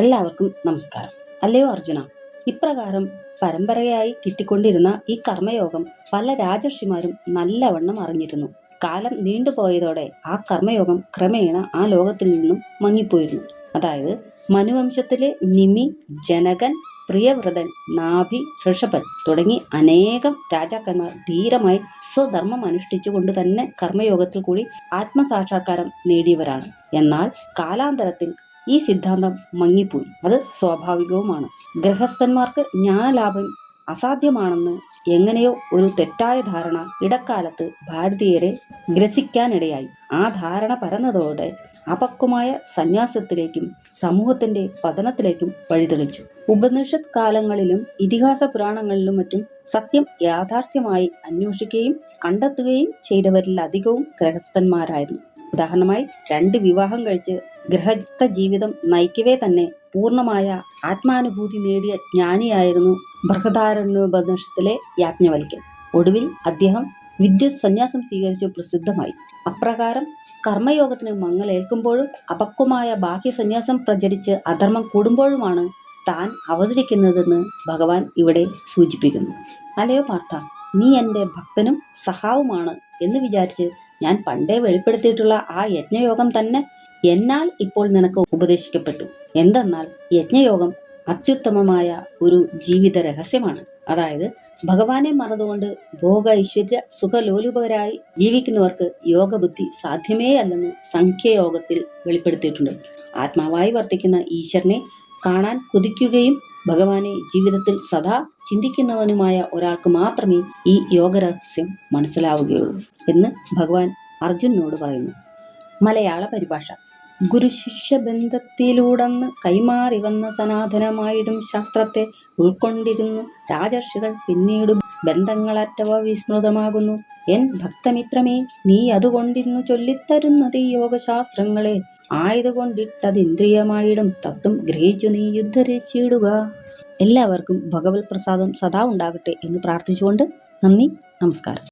എല്ലാവർക്കും നമസ്കാരം. അല്ലയോ അർജുന? ഇപ്രകാരം പരമ്പരയായി കിട്ടിക്കൊണ്ടിരുന്ന ഈ കർമ്മയോഗം പല രാജർഷിമാരും നല്ലവണ്ണം അറിഞ്ഞിരുന്നു. കാലം നീണ്ടുപോയതോടെ ആ കർമ്മയോഗം ക്രമേണ ആ ലോകത്തിൽ നിന്നും മങ്ങിപ്പോയിരുന്നു. അതായത് മനുവംശത്തിലെ നിമി ജനകൻ പ്രിയവ്രതൻ നാഭി ഋഷഭൻ തുടങ്ങി അനേകം രാജാക്കന്മാർ ധീരമായി സ്വധർമ്മം അനുഷ്ഠിച്ചുകൊണ്ട് തന്നെ കർമ്മയോഗത്തിൽ കൂടി ആത്മസാക്ഷാത്കാരം നേടിയവരാണ്. എന്നാൽ കാലാന്തരത്തിൽ ഈ സിദ്ധാന്തം മങ്ങിപ്പോയി. അത് സ്വാഭാവികവുമാണ്. ഗൃഹസ്ഥന്മാർക്ക് ജ്ഞാനലാഭം അസാധ്യമാണെന്ന് എങ്ങനെയോ ഒരു തെറ്റായ ധാരണ ഇടക്കാലത്ത് ഭാരതീയരെ ഗ്രസിക്കാനിടയായി. ആ ധാരണ പരന്നതോടെ അപക്വമായ സന്യാസത്തിലേക്കും സമൂഹത്തിന്റെ പതനത്തിലേക്കും വഴിതെളിച്ചു. ഉപനിഷത്ത് കാലങ്ങളിലും ഇതിഹാസ പുരാണങ്ങളിലും മറ്റും സത്യം യാഥാർത്ഥ്യമായി അന്വേഷിക്കുകയും കണ്ടെത്തുകയും ചെയ്തവരിൽ അധികവും ഗൃഹസ്ഥന്മാരായിരുന്നു. ഉദാഹരണമായി രണ്ട് വിവാഹം കഴിച്ച് ഗൃഹസ്ഥ ജീവിതം നയിക്കവേ തന്നെ പൂർണമായ ആത്മാനുഭൂതി നേടിയ ജ്ഞാനിയായിരുന്നു ബൃഹദാരണ്യോപനിഷത്തിലെ യാജ്ഞവൽക്കൻ ഒടുവിൽ അദ്ദേഹം വിദ്യുത് സന്യാസം സ്വീകരിച്ചു പ്രസിദ്ധമായി. അപ്രകാരം കർമ്മയോഗത്തിന് മങ്ങലേൽക്കുമ്പോഴും അപക്വമായ ബാഹ്യ സന്യാസം പ്രചരിച്ച് അധർമ്മം കൂടുമ്പോഴുമാണ് താൻ അവതരിക്കുന്നതെന്ന് ഭഗവാൻ ഇവിടെ സൂചിപ്പിക്കുന്നു. അലയോ പാർത്ഥ നീ എന്റെ ഭക്തനും സഹാവുമാണ് എന്ന് വിചാരിച്ച് ഞാൻ പണ്ടേ വെളിപ്പെടുത്തിയിട്ടുള്ള ആ യജ്ഞയോഗം തന്നെ എന്നാൽ ഇപ്പോൾ നിനക്ക് ഉപദേശിക്കപ്പെട്ടു. എന്തെന്നാൽ യജ്ഞയോഗം അത്യുത്തമമായ ഒരു ജീവിത രഹസ്യമാണ്. അതായത് ഭഗവാനെ മറന്നുകൊണ്ട് ഭോഗ ഐശ്വര്യ സുഖലോലുപകരായി ജീവിക്കുന്നവർക്ക് യോഗബുദ്ധി സാധ്യമേ അല്ലെന്ന് സംഖ്യയോഗത്തിൽ വെളിപ്പെടുത്തിയിട്ടുണ്ട്. ആത്മാവായി വർത്തിക്കുന്ന ഈശ്വരനെ കാണാൻ കുതിക്കുകയും ഭഗവാനെ ജീവിതത്തിൽ സദാ ചിന്തിക്കുന്നവനുമായ ഒരാൾക്ക് മാത്രമേ ഈ യോഗരഹസ്യം മനസ്സിലാവുകയുള്ളൂ എന്ന് ഭഗവാൻ അർജുനോട് പറയുന്നു. മലയാള പരിഭാഷ. ഗുരുശിഷ്യ ബന്ധത്തിലൂടന്ന് കൈമാറി വന്ന സനാതനമായിടും ശാസ്ത്രത്തെ ഉൾക്കൊണ്ടിരുന്നു രാജർഷികൾ. പിന്നീട് ബന്ധങ്ങളറ്റവ വിസ്മൃതമാകുന്നു. എൻ ഭക്തമിത്രമേ നീ അതുകൊണ്ടിരുന്നു ചൊല്ലിത്തരുന്നത് യോഗശാസ്ത്രങ്ങളെ. ആയതുകൊണ്ടിട്ടത് ഇന്ദ്രിയമായിടും തത്വം ഗ്രഹിച്ചു നീ യുദ്ധരിച്ചിടുക എല്ലാവർക്കും ഭഗവത് പ്രസാദം സദാ ഉണ്ടാകട്ടെ എന്ന് പ്രാർത്ഥിച്ചുകൊണ്ട് നന്ദി നമസ്കാരം.